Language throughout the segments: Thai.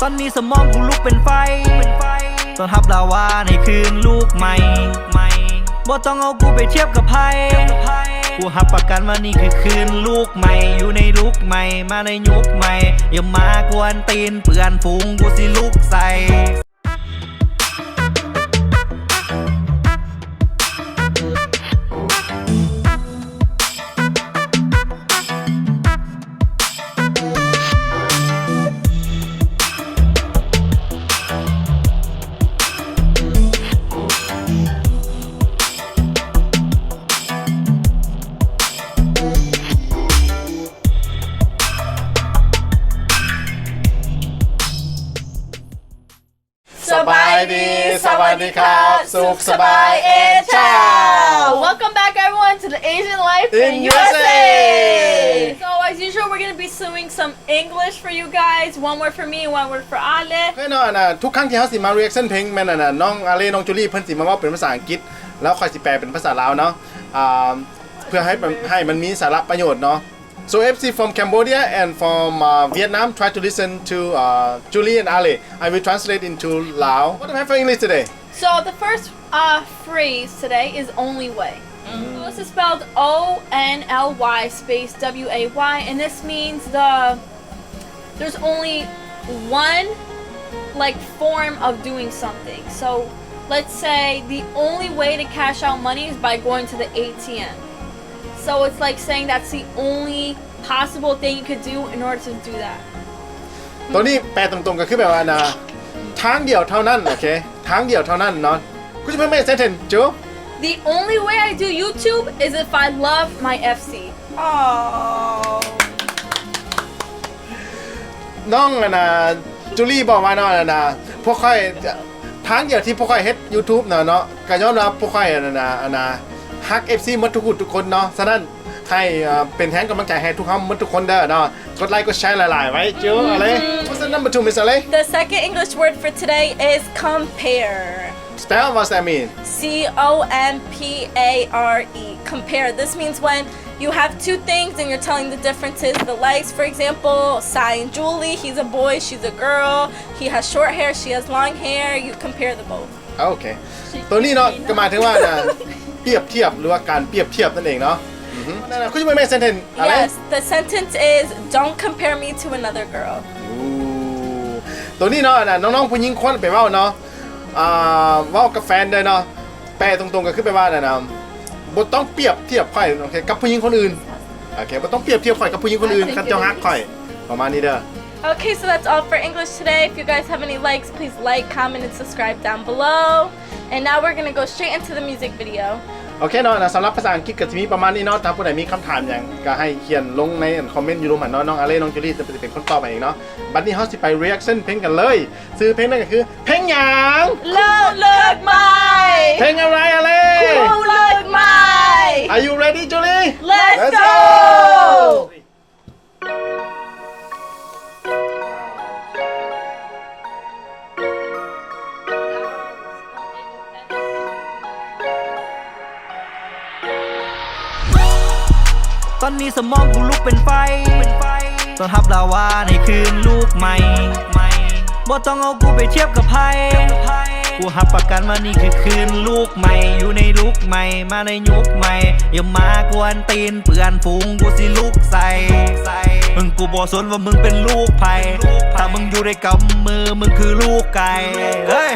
ตอนนี้สมองกูลุกเป็นไฟต้อนทับลาวาในคืนลูกใหม่บ่ต้องเอากูไปเทียบกับไพ่กูหับประกันว่านี่คือคืนลูกใหม่ อยู่ในลุกใหม่ มาในยุคใหม่ อย่ามากวนตีนเปื่อนฝูงกูสิลุกใส่ส ดีครับสุขสบายเอเชีย Welcome back, everyone, to the Asian Life In USA. So, as usual, we're gonna be doing some English for you guys. One word for me, one word for Ale. แน่นอนนะทุกครั้งที่เขาสิมา reaction เพลงแม่นน่ะนะน้องอาเล่น้องจูลี่เพิ่นสิมาเว่าเป็นภาษาอังกฤษ แล้วคอยสิแปลเป็นภาษาลาวเนาะอ่าเพื่อให้มันให้มันมีสาระประโยชน์เนาะ So FC from Cambodia and from uh, Vietnam try to listen to uh, Julie and Ale. I will translate into Lao. What do I have for English today? So, the first uh, phrase today is only way. So this is spelled O N L Y space W A Y, and this means the there's only one like form of doing something. So, let's say the only way to cash out money is by going to the ATM. So it's like saying that's the only possible thing you could do in order to do that. ตัวนี้แปลตรงๆก็คือแบบว่านะทางเดียวเท่านั้นโอเค ทางเดียวเท่านั้นเนาะกูจะเพิ่มไม่เซนเทนจู The only way I do YouTube is if I love my FC. Oh. น้องอะนะจูลี่บอกว่าน้องอะนะพวกค่อยทางเดียวที่พวกค่อยเฮ็ด YouTube เนาะเนาะก็ย้อนว่าพวกค่อยอะนะอะนะฮัก FC หมดทุกคนทุกคนเนาะฉะนั้นให้อ่าเป็นแทนกำลังใจให้ทุกคนหมดทุกคนเด้อเนาะกดไลค์กดแชร์หลายๆไว้จูอะไร What's the number two Miss Ale The second English word for today is compare. Spell what's that mean C O M P A R E. Compare. This means when you have two things and you're telling the differences. The likes, for example, Sai and Julie. He's a boy, she's a girl. He has short hair, she has long hair. You compare the both. โอเค ตัวนี้เนาะก็หมายถึงว่านะเปรียบเทียบหรือว่าการเปรียบเทียบนั่นเองเนาะอือฮึนั่นนะคุณจะไม่เซนเทนอะไร Yes, the sentence is don't compare me to another girl. อู้ตัวนี้เนาะนะน้องๆผู้หญิงคนไปเว่าเนาะอ่าเว่ากับแฟนเลยเนาะแปลตรงๆก็คือไปว่าน่ะนะบ่ต้องเปรียบเทียบข่อยโอเคกับผู้หญิงคนอื่นโอเคบ่ต้องเปรียบเทียบข่อยกับผู้หญิงคนอื่นคันเจ้าฮักข่อยประมาณนี้เด้อ Okay, so that's all for English today. If you guys have any likes, please like, comment, and subscribe down below. And now we're gonna go straight into the music video. โอเคเนาะนะสำหรับภาษาอังกฤษก็จะมีประมาณนี้เนาะถ้าผู้ใดมีคำถามอย่างก็ให้เขียนลงในคอมเมนต์อยู่รูมหันเนาะน้องอาเล่น้องจูลี่จะเป็นคนตอบมาเองเนาะบัดนี้เฮาสิไป reaction เพลงกันเลยซื้อเพลงนั่นก็คือ เพลงหยัง Look, look, my! เพลงอะไรอาเล่ Oh, look, my! Are you ready Julie Let's Let's go! อนนี้สมองกูลุกเป็นไฟต้อนรับลาวาในคืนลูกใหม่บ่ต้องเอากูไปเทียบกับไพ่กูหับประกันว่านี่คือคืนลูกใหม่ อยู่ในลุกใหม่ มาในยุคใหม่ อย่ามากวนตีนเปื่อนฝูงกูสิลุกใส่มึงกูบอกสนว่ามึงเป็นลูกไผ่ถ้ามึงอยู่ในกำมือมึงคือลูกไก่เฮ้ย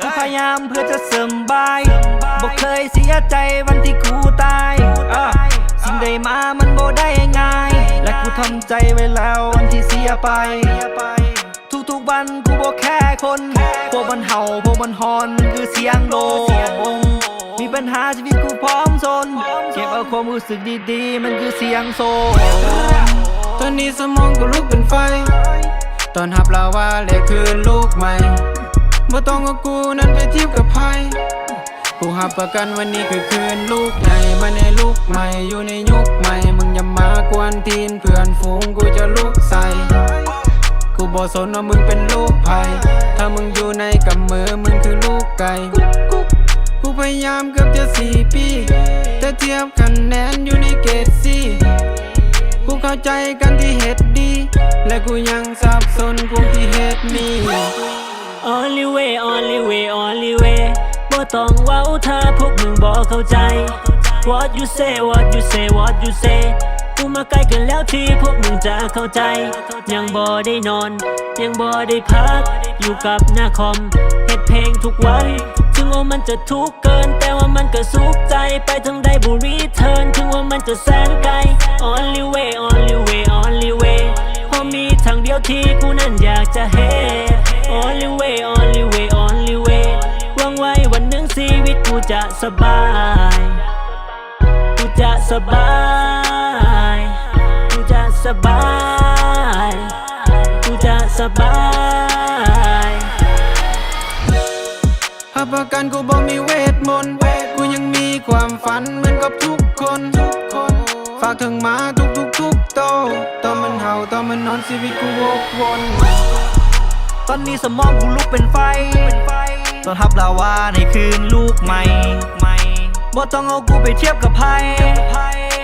กูพยายามเพื่อจะเสริมบายบอกเคยเสียใจวันที่กูตาย อะสิ่งใดมามันบ่ได้ง่าย และกูทำใจไว้แล้ววันที่เสียไป ทุกๆวันกูบ่แค่คน พวกมันเห่าพวกมันฮอนมันคือเสียงโลงมีปัญหาชีวิตกูพร้อมซนเก็บเอาความรู้สึกดีๆ มันคือเสียงโซตอนนี้สมองก็ลุกเป็นไฟ ตอนหับลาว่าเลยคืนลูกใหม่บ่ต้องเอากูนั้นไปเทียบกับไพ่ กูหับประกันวันนี้คือคืนลูกใหญ่มาในลูกใหม่อยู่ในยุคใหม่ มึงอย่ามากวนทีนเพื่อนฝูงกูจะลุกใส่กูบอกสนว่ามึงเป็นลูกไผ่ถ้ามึงอยู่ในกำมือมึงคือลูกไก่กูพยายามเกือบจะสี่ปีแต่เทียบคะแนนอยู่ในเกรดซีกูเข้าใจกันที่เหตุดี และกูยังสับสนพวกที่เฮ็ดนี่ Only way only way only way ต้องเว้าถ้าพวกมึงบ่เข้าใจ What you say what you say what you say กูมาใกล้กันแล้วที่พวกมึงจะเข้าใจ ยังบ่ได้นอน ยังบ่ได้พัก อยู่กับหน้าคอมเฮ็ดเพลงทุกวัน ถึงว่ามันจะทุกข์เกิน แต่ว่ามันก็สุขใจไปทางใดบุรีเทิร์นถึงว่ามันจะแสนไกล Only way only way only way เพราะมีทางเดียวที่กูนั้นอยากจะเฮ็ด only way only way ตกูจะสบาย กูจะสบาย กูจะสบาย กูจะสบายหับประกันกูบ่มีเวทมนต์กูยังมีความฝันเหมือนกับทุกคนฝากถึงหมาทุกทุกๆทุกโตวตอนมันเห่าตอนมันนอนชีวิตกูวกวน ตอนนี้สมองกูลุกเป็นไฟ ต้อนรับลาวาในคืนลูกใหม่บ่ต้องเอากูไปเทียบกับไพ่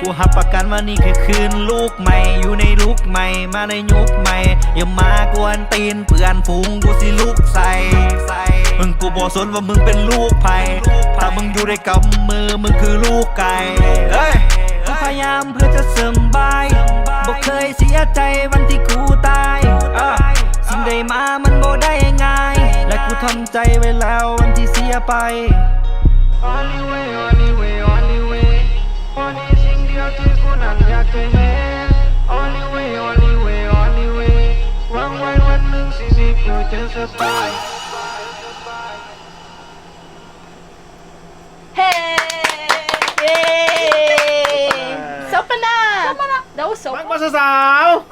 กูหับประกันว่านี่คือคืนลูกใหม่ อยู่ในลุกใหม่ มาในยุคใหม่ อย่ามากวนตีนเปื่อนฝูงกูสิลุกใส่มึงกูบ่สนว่ามึงเป็นลูกไผ่ถ้ามึงอยู่ในกำมือมึงคือลูกไก่เฮ้ยพยายามเพื่อจะเสริมบายบ่เคยเสียใจวันที่กูตายสิ่งใดมามันบ่ได้ง่าย และกูทำใจไว้แล้ววันที่เสียไป Only way only way only way วันนี้สิ่งเดียวที่กูนั้นอยากจะเห็น Only way only way only way หวังไว้วันหนึ่งชีวิตกูจะสบาย Hey! Yay! Sopana! That was so มักมาสาว Koi Maklai! ๆชอบไหมสา Magmasasawsaw.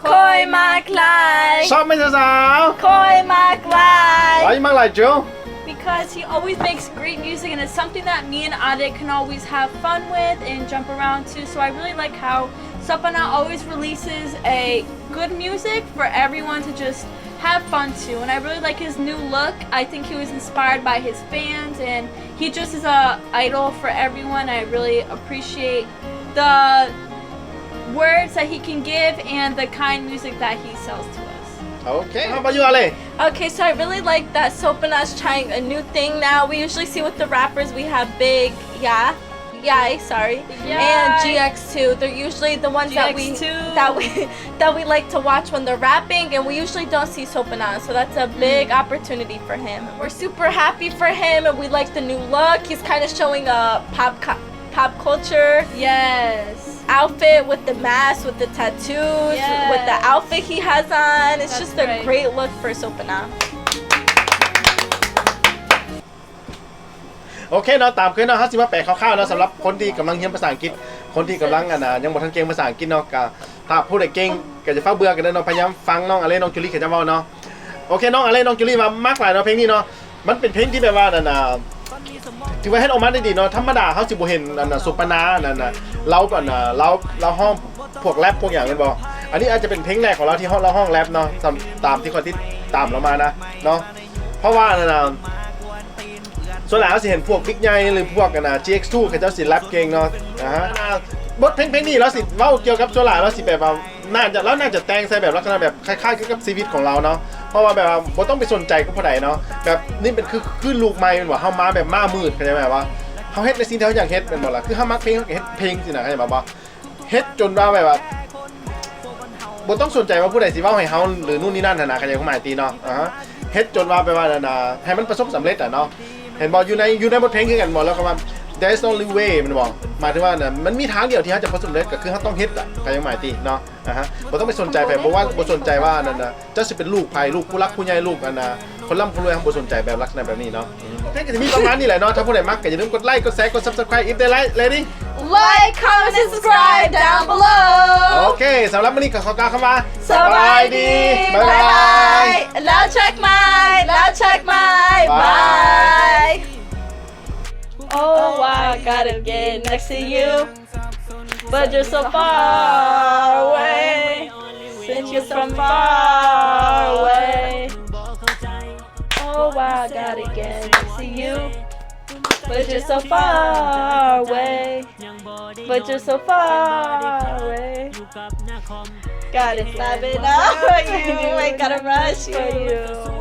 Maklay. Why you Joe? Because he always makes great music and it's something that me and Adit can always have fun with and jump around to. So I really like how Sopana always releases a good music for everyone to just have fun to. And I really like his new look. I think he was inspired by his fans and he just is a idol for everyone. I really appreciate the words that he can give and the kind music that he sells to us. Okay. How about you, Ale? Okay, so I really like that Sopana's trying a new thing now. We usually see with the rappers we have Big, yeah, Yai, sorry, and GX2. They're usually the ones GX2. that we that we that we like to watch when they're rapping, and we usually don't see Sopana, so that's a big mm. opportunity for him. We're super happy for him, and we like the new look. He's kind of showing a pop pop culture Yes. outfit with the mask, with the tattoos, with the Yes. outfit he has on. It's That's just a right. great look for Sopana. โอเคเนาะตามเคยเนาะฮัสิมาแปลคร่าวๆเนาะสำหรับคนที่กำลังเรียนภาษาอังกฤษ คนที่กำลังอะนะยังบ่ทันเก่งภาษาอังกฤษเนาะก็ถ้าผู้ใดเก่งก็จะฟ้าเบื่อกันเด้อเนาะพยายามฟังน้องอะไรน้องจูลี่เขาจะเว้าเนาะโอเคน้องอะไรน้องจูลี่มามากหลายเนาะเพลงนี้เนาะมันเป็นเพลงที่แบบว่านั่นน่ะ ถือว่าเฮ็ดออกมาได้ดีเนาะธรรมดาเขาสิบ่เห็นนั่นน่ะสุปนานั่นน่ะเราก่อนน่ะเราเราห้องพวกแรปพวกอย่างนั้นบ่อันนี้อาจจะเป็นเพลงแรกของเราที่เราห้องแรปเนาะตามตามที่คนที่ตามเรามานะเนาะเพราะว่านั่นน่ะส่วนหลายเราสิเห็นพวกบิ๊กใหญ่หรือพวกกันนะ GX2 เขาเจ้าสิแรปเก่งเนาะนะฮะบทเพลงเพลงนี้เราสิเว้าเกี่ยวกับส่วนหลายเราสิแบบว่าน่าจะแล้วน่าจะแต่งใส่แบบลักษณะแบบคล้ายๆกับชีวิตของเราเนาะ เพราะว่าแบบว่าบ่ต้องไปสนใจกับผู้ใดเนาะแบบนี่เป็นคือคือลูกใหม่เป็นว่าเฮามาแบบมามืดเข้าใจไหมว่าเฮาเฮ็ดในสิ่งที่เฮาอยากเฮ็ดเป็นบ่ล่ะคือเฮามักเพลงเฮาก็เฮ็ดเพลงสินะเข้าใจบ่บ่เฮ็ดจนว่าแบบว่าบ่ต้องสนใจว่าผู้ใดสิเว้าให้เฮาหรือนู่นนี่นั่นน่ะนะเข้าใจความหมายตีเนาะอ่าเฮ็ดจนว่าไปว่านั่นน่ะให้มันประสบสำเร็จอะเนาะเห็นบอกอยู่ในอยู่ในบทเพลงคือกันบอกแล้วก็ว่า there's only way มันบอกหมายถึงว่าเนี่ยมันมีทางเดียวที่เขาจะประสบความสำเร็จก็คือเขาต้องเฮ็ดอะใครยังหมายตีเนาะอะฮะบ่ต้องไปสนใจไปเพราะว่าบ่สนใจว่านั่นน่ะเจ้าสิเป็นลูกใครลูกผู้รักผู้ใหญ่ลูกอันน่ะคนร่ำคนรวยเขาบ่สนใจแบบลักษณะแบบนี้เนาะอืมเพลงก็จะมีประมาณนี้แหละเนาะถ้าผู้ใดมักก็อย่าลืมกดไลค์กดแชร์กด subscribe if they like lady Like, comment, and subscribe down โอ below. เคสำหรับวันนี้ก็ขอกล่าวคำว่า Sabadi. บ๊ายบาย Bye. Now check mine. Now check mine. Bye. Bye. Oh, oh, I gotta get next to you. But you're so far away. Since you're so far away. Oh, I gotta get next to you. But you're so far away. But you're so far away. Gotta stop it up you. I gotta rush for you.